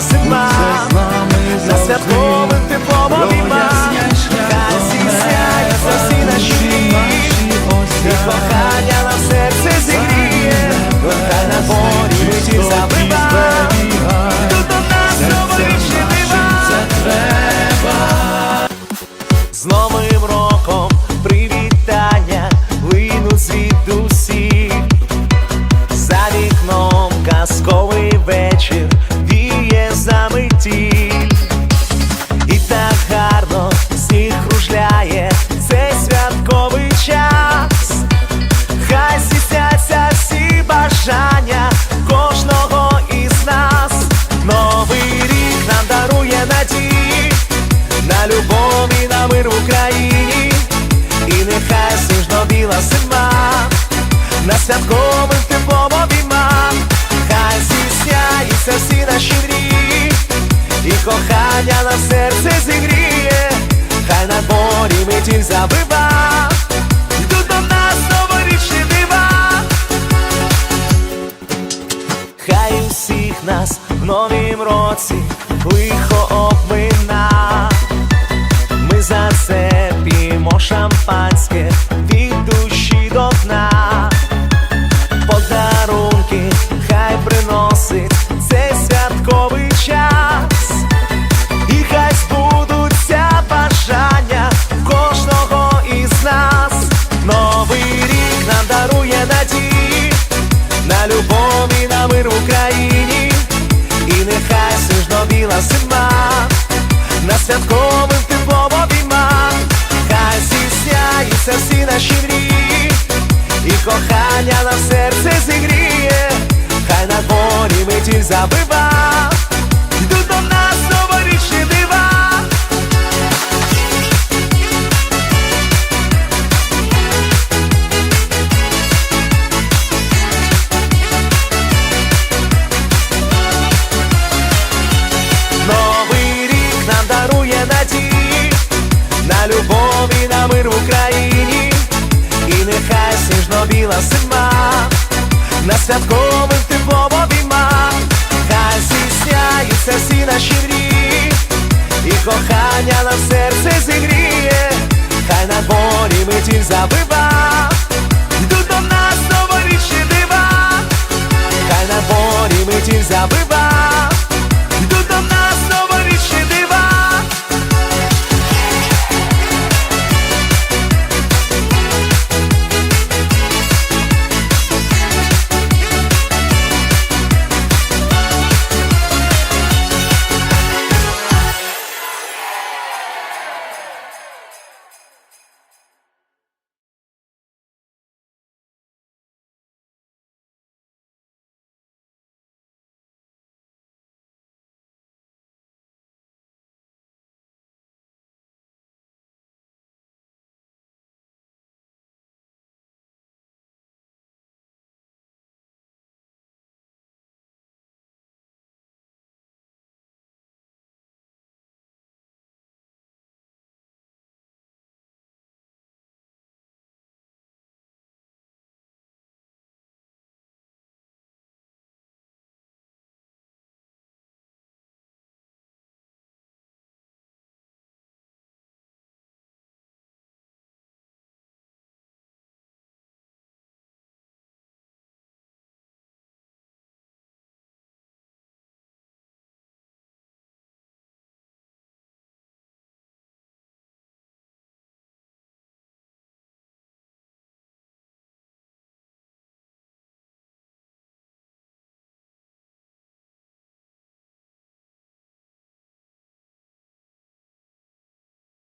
зима, на святковим теплом обійма, хай сісяється всі наші. І кохання на серце зігріє, хай на полі леті забива, тут до нас новорічні дива. З Новим роком привітання. Линуть світ біла зима, на святковим теплом обійма, хай здійсняються всі наші мрії, і кохання на серце зігріє, хай на дворі метіль забива, йдуть до нас новорічні дива. Хай усіх нас в новім році лихо обмина. Ми за це п'ємо нехай сніжно біла зима, на святковим теплом обійма, хай зісняється всі наші мрії, і кохання на серце зігріє, хай на дворі метіль забива, сніжно зима, на святковим теплом обійма, хай зісняються всі наші мрії, і кохання на серце зігріє, хай на дворі метіль забива,